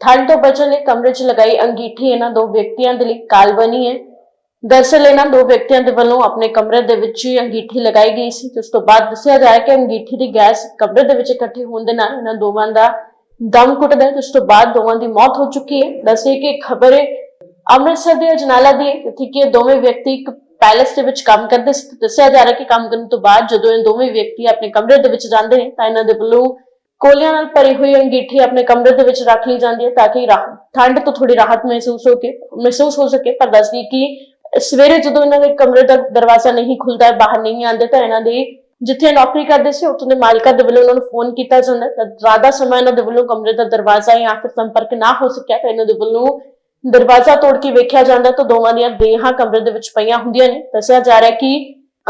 ਠੰਡ ਤੋਂ ਬਚਣ ਲਈ ਕਮਰੇ 'ਚ ਲਗਾਈ ਅੰਗੀਠੀ ਇਹਨਾਂ ਦੋ ਵਿਅਕਤੀਆਂ ਦੇ ਲਈ ਕਾਲ ਬਣੀ ਹੈ। ਦਰਅਸਲ ਇਹਨਾਂ ਦੋ ਵਿਅਕਤੀਆਂ ਦੇ ਵੱਲੋਂ ਆਪਣੇ ਕਮਰੇ ਦੇ ਵਿੱਚ ਹੀ ਅੰਗੀਠੀ ਲਗਾਈ ਗਈ ਸੀ। ਜਿਸ ਤੋਂ ਬਾਅਦ ਦੱਸਿਆ ਜਾ ਕਿ ਅੰਗੀਠੀ ਦੀ ਗੈਸ ਕਮਰੇ ਦੇ ਵਿੱਚ ਇਕੱਠੇ ਹੋਣ ਦੇ ਨਾਲ ਇਹਨਾਂ ਦੋਵਾਂ ਦਾ ਦਮ ਘੁੱਟਦਾ ਹੈ ਜਿਸ ਤੋਂ ਬਾਅਦ ਦੋਵਾਂ ਦੀ ਮੌਤ ਹੋ ਚੁੱਕੀ ਹੈ। ਦੱਸੇ ਕਿ ਖਬਰ ਹੈ ਅੰਮ੍ਰਿਤਸਰ ਦੇ ਅਜਨਾਲਾ ਦੀ ਹੈ, ਜਿੱਥੇ ਕਿ ਇਹ ਦੋਵੇਂ ਵਿਅਕਤੀ ਇੱਕ ਪੈਲੇਸ ਦੇ ਵਿੱਚ ਕੰਮ ਕਰਦੇ ਸੀ। ਦੱਸਿਆ ਜਾ ਰਿਹਾ ਕਿ ਕੰਮ ਕਰਨ ਤੋਂ ਬਾਅਦ ਜਦੋਂ ਇਹ ਦੋਵੇਂ ਵਿਅਕਤੀ ਆਪਣੇ ਕਮਰੇ ਦੇ ਵਿੱਚ ਜਾਂਦੇ ਨੇ ਤਾਂ ਇਹਨਾਂ ਦੇ ਵੱਲੋਂ ਕੋਲਿਆਂ ਨਾਲ ਭਰੀ ਹੋਈ ਅੰਗੀਠੀ ਆਪਣੇ ਕਮਰੇ ਦੇ ਵਿੱਚ ਰੱਖ ਲਈ ਜਾਂਦੀ ਹੈ ਤਾਂ ਕਿ ਠੰਡ ਤੋਂ ਥੋੜੀ ਰਾਹਤ ਮਹਿਸੂਸ ਹੋ ਕੇ ਮਹਿਸੂਸ ਹੋ ਸਕੇ। ਪਰ ਦੱਸਦੀ ਕਿ ਸਵੇਰੇ ਜਦੋਂ ਇਹਨਾਂ ਦੇ ਕਮਰੇ ਦਾ ਦਰਵਾਜ਼ਾ ਨਹੀਂ ਖੁੱਲਦਾ, ਬਾਹਰ ਨਹੀਂ ਆਉਂਦੇ, ਤਾਂ ਇਹਨਾਂ ਦੇ ਜਿੱਥੇ ਨੌਕਰੀ ਕਰਦੇ ਸੀ, ਉੱਥੋਂ ਦੇ ਮਾਲਕਾਂ ਦੇ ਵੱਲੋਂ ਉਹਨਾਂ ਨੂੰ ਫੋਨ ਕੀਤਾ ਜਾਂਦਾ ਤਾਂ ਜ਼ਿਆਦਾ ਸਮਾਂ ਇਹਨਾਂ ਦੇ ਵੱਲੋਂ ਕਮਰੇ ਦਾ ਦਰਵਾਜ਼ਾ ਜਾਂ ਫਿਰ ਸੰਪਰਕ ਨਾ ਹੋ ਸਕਿਆ, ਤਾਂ ਇਹਨਾਂ ਦੇ ਵੱਲੋਂ ਦਰਵਾਜ਼ਾ ਤੋੜ ਕੇ ਵੇਖਿਆ ਜਾਂਦਾ ਤਾਂ ਦੋਵਾਂ ਦੀਆਂ ਦੇਹਾਂ ਕਮਰੇ ਦੇ ਵਿੱਚ ਪਈਆਂ ਹੁੰਦੀਆਂ ਨੇ। ਦੱਸਿਆ ਜਾ ਰਿਹਾ ਕਿ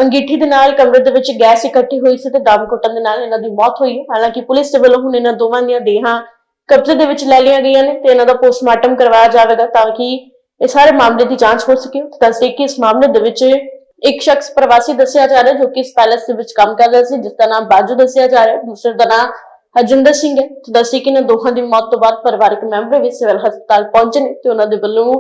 ਅੰਗੀਠੀ ਦੇ ਨਾਲ ਕਮਰੇ ਦੇ ਵਿੱਚ ਗੈਸ ਇਕੱਠੀ ਹੋਈ ਸੀ ਤੇ ਦਮ ਘੁੱਟਣ ਦੇ ਨਾਲ ਇਹਨਾਂ ਦੀ ਮੌਤ ਹੋਈ ਹੈ। ਹਾਲਾਂਕਿ ਪੁਲਿਸ ਦੇ ਵੱਲੋਂ ਹੁਣ ਇਹਨਾਂ ਦੋਵਾਂ ਦੀਆਂ ਦੇਹਾਂ ਕਬਜ਼ੇ ਦੇ ਵਿੱਚ ਲੈ ਲਈਆਂ ਗਈਆਂ ਨੇ ਤੇ ਇਹਨਾਂ ਦਾ ਪੋਸਟਮਾਰਟਮ ਕਰਵਾਇਆ ਜਾਵੇਗਾ ਤਾਂ ਕਿ ਇਹ ਸਾਰੇ ਮਾਮਲੇ ਦੀ ਜਾਂਚ ਹੋ ਸਕੇ। ਦੱਸਦੇ ਕਿ ਇਸ ਮਾਮਲੇ ਦੇ ਵਿੱਚ ਇੱਕ ਸ਼ਖਸ ਪ੍ਰਵਾਸੀ ਦੱਸਿਆ ਜਾ ਰਿਹਾ ਜੋ ਕਿ ਇਸ ਪੈਲੇਸ ਦੇ ਵਿੱਚ ਕੰਮ ਕਰਦਾ ਸੀ, ਜਿਸ ਦਾ ਨਾਮ ਬਾਜੂ ਦੱਸਿਆ ਜਾ ਰਿਹਾ ਦੂਸਰੇ ਦਾ ਨਾਮ ਹਰਜਿੰਦਰ ਸਿੰਘ ਹੈ। ਤੇ ਦੱਸੀ ਕਿ ਇਹਨਾਂ ਦੋਹਾਂ ਦੀ ਮੌਤ ਤੋਂ ਬਾਅਦ ਪਰਿਵਾਰਕ ਮੈਂਬਰ ਵੀ ਸਿਵਲ ਹਸਪਤਾਲ ਪਹੁੰਚੇ ਨੇ ਤੇ ਉਹਨਾਂ ਦੇ ਵੱਲੋਂ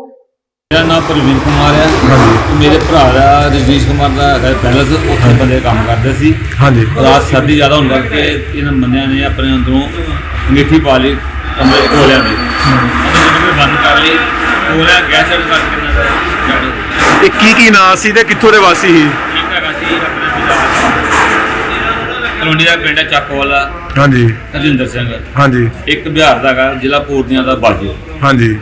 ਮੇਰਾ ਨਾਮ ਪ੍ਰਵੀਨ ਕੁਮਾਰ ਹੈ ਤੇ ਮੇਰੇ ਭਰਾ ਦਾ ਰਜਨੀਸ਼ ਕੁਮਾਰ ਦਾ ਹੈਗਾ ਪੈਲਸ ਉੱਥੇ ਬੰਦੇ ਕੰਮ ਕਰਦੇ ਸੀ। ਹਾਂਜੀ। ਰਾਤ ਸਰਦੀ ਜ਼ਿਆਦਾ ਹੋਣ ਕਰਕੇ ਇਹਨਾਂ ਬੰਦਿਆਂ ਨੇ ਆਪਣੇ ਅੰਦਰੋਂ ਅੰਗੀਠੀ ਪਾ ਲਈ ਕਮਰੇ ਕੋਲਿਆਂ ਦੇ। ਉਹਨਾਂ ਨੇ ਬੰਦ ਕਰ ਲਈ ਕੋਲਿਆਂ ਗੈਸ ਐਡ ਕਰਕੇ ਇਹਨਾਂ ਦਾ ਜੜ ਇਹ ਕੀ ਕੀ ਨਾਂ ਸੀ ਤੇ ਕਿੱਥੋਂ ਦੇ ਵਾਸੀ ਸੀ ਠੀਕ ਹੈਗਾ ਸੀ? ਆਪਣੇ ਜ਼ਿਲ੍ਹਾ ਕਲੋਨੀ ਦਾ ਪਿੰਡ ਹੈ ਚੱਕ ਵਾਲਾ ਹਾਂਜੀ। ਹਰਜਿੰਦਰ ਸਿੰਘ। ਹਾਂਜੀ। ਇੱਕ ਬਿਹਾਰ ਦਾ ਹੈਗਾ ਜ਼ਿਲ੍ਹਾ ਪੂਰਨੀਆ ਦਾ ਬਾਜੂ। ਹਾਂਜੀ।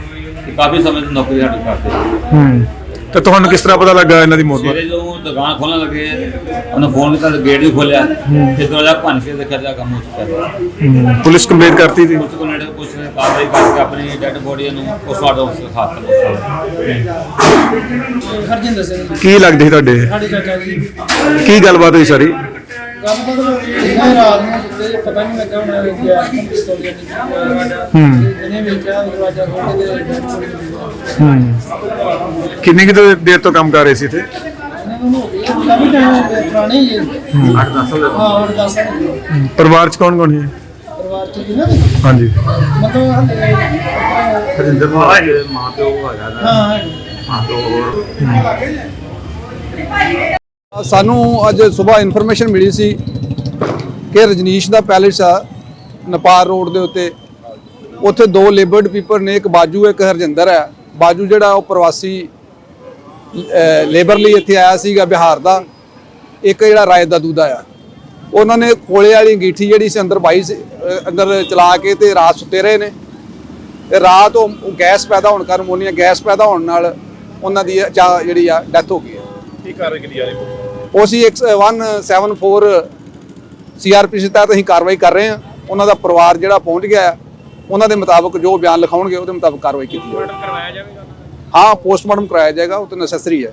ਤੇ ਕਾਫੀ ਸਮੇਂ ਤੋਂ ਨੌਕਰੀ ਸਾਡੀ ਕਰਦੇ ਹੂੰ। ਤੇ ਤੁਹਾਨੂੰ ਕਿਸ ਤਰ੍ਹਾਂ ਪਤਾ ਲੱਗਾ ਇਹਨਾਂ ਦੀ ਮੌਤ ਬਾਰੇ? ਸਵੇਰੇ ਜਦੋਂ ਦੁਕਾਨ ਖੋਲਣ ਲੱਗੇ ਉਹਨੇ ਫੋਨ ਕੀਤਾ ਤੇ ਗੇਟ ਵੀ ਖੋਲਿਆ ਤੇ ਦਰਵਾਜ਼ਾ ਭੰਨ ਕੇ ਦੇਖਿਆ ਜਾ ਕੰਮ ਹੋ ਚੁੱਕਾ ਸੀ। ਹੂੰ, ਪੁਲਿਸ ਕੰਪਲੇਂਟ ਕਰਤੀ ਸੀ? ਉਸ ਕੋਲ ਨੇੜੇ ਕੁਛ ਨੇ ਕਾਰਵਾਈ ਕਰਕੇ ਆਪਣੀ ਡੈਡ ਬੋਡੀ ਨੂੰ ਪੋਸਟਮਾਰਟਮ ਉਸ ਖਾਤ ਹਰਜਿੰਦਰ ਸਿੰਘ। ਕੀ ਲੱਗਦੇ ਸੀ ਤੁਹਾਡੇ? ਸਾਡੇ ਚਾਚਾ ਜੀ। ਕੀ ਗੱਲਬਾਤ ਹੋਈ ਸਾਰੀ? ਗੱਲ ਮਤਲਬ ਇਹਨਾਂ ਰਾਤ ਨੂੰ ਸੁੱਤੇ ਜੇ ਪਤਾ ਨਹੀਂ ਲੱਗਾ ਉਹਨਾਂ ਨੇ ਗਿਆ ਪਿਸਤੌਲ ਦੇ ਹੂੰ। ਇਹਨੇ ਵੇਖਿਆ ਦਰਵਾਜ਼ਾ ਖੋਲ੍ਹ ਸਾਨੂੰ ਅੱਜ ਸਵੇਰ ਇਨਫੋਰਮੇਸ਼ਨ ਮਿਲੀ ਸੀ ਕਿ ਰਜਨੀਸ਼ ਦਾ ਪੈਲੇਸ ਆ, ਨਪਾਰ ਰੋਡ ਦੇ ਉੱਤੇ। ਉੱਥੇ ਦੋ ਲੇਬਰਡ ਪੀਪਲ ਨੇ, ਇੱਕ ਬਾਜੂ, ਇੱਕ ਹਰਜਿੰਦਰ ਹੈ। ਬਾਜੂ ਜਿਹੜਾ ਉਹ ਪ੍ਰਵਾਸੀ ਲੇਬਰ ਲਈ ਇੱਥੇ ਆਇਆ ਸੀਗਾ ਬਿਹਾਰ ਦਾ। ਇੱਕ ਜਿਹੜਾ ਰਾਏ ਦਾ ਦੂਦਾ ਆ। ਉਹਨਾਂ ਨੇ ਕੋਲੇ ਵਾਲੀ ਅੰਗੀਠੀ ਜਿਹੜੀ ਸੀ ਅੰਦਰ ਪਾਈ ਸੀ ਅੰਦਰ ਚਲਾ ਕੇ ਤੇ ਰਾਤ ਸੁੱਤੇ ਰਹੇ ਨੇ। ਤੇ ਰਾਤ ਉਹ ਗੈਸ ਪੈਦਾ ਹੋਣ ਕਾਰਨ ਅਮੋਨੀਆ ਗੈਸ ਪੈਦਾ ਹੋਣ ਨਾਲ ਉਹਨਾਂ ਦੀ ਜਾ- ਜਿਹੜੀ ਆ ਡੈਥ ਹੋ ਗਈ ਹੈ। ਕੀ ਕਾਰਵਾਈ ਕੀਤੀ ਜਾ ਅਸੀਂ 174 ਸੀਆਰਪੀਸੀ ਤਹਿਤ ਅਸੀਂ ਕਾਰਵਾਈ ਕਰ ਰਹੇ ਹਾਂ। ਉਹਨਾਂ ਦਾ ਪਰਿਵਾਰ ਜਿਹੜਾ ਪਹੁੰਚ ਗਿਆ ਹੈ ਉਹਨਾਂ ਦੇ ਮੁਤਾਬਕ ਜੋ ਬਿਆਨ ਲਿਖਾਉਣਗੇ ਉਹਦੇ ਮੁਤਾਬਕ ਕਾਰਵਾਈ ਕੀਤੀ ਜਾਵੇਗੀ ਹਾਂ ਪੋਸਟਮਾਰਟਮ ਕਰਾਇਆ ਜਾਏਗਾ ਉਹ ਤਾਂ ਨੈਸੈਸਰੀ ਹੈ।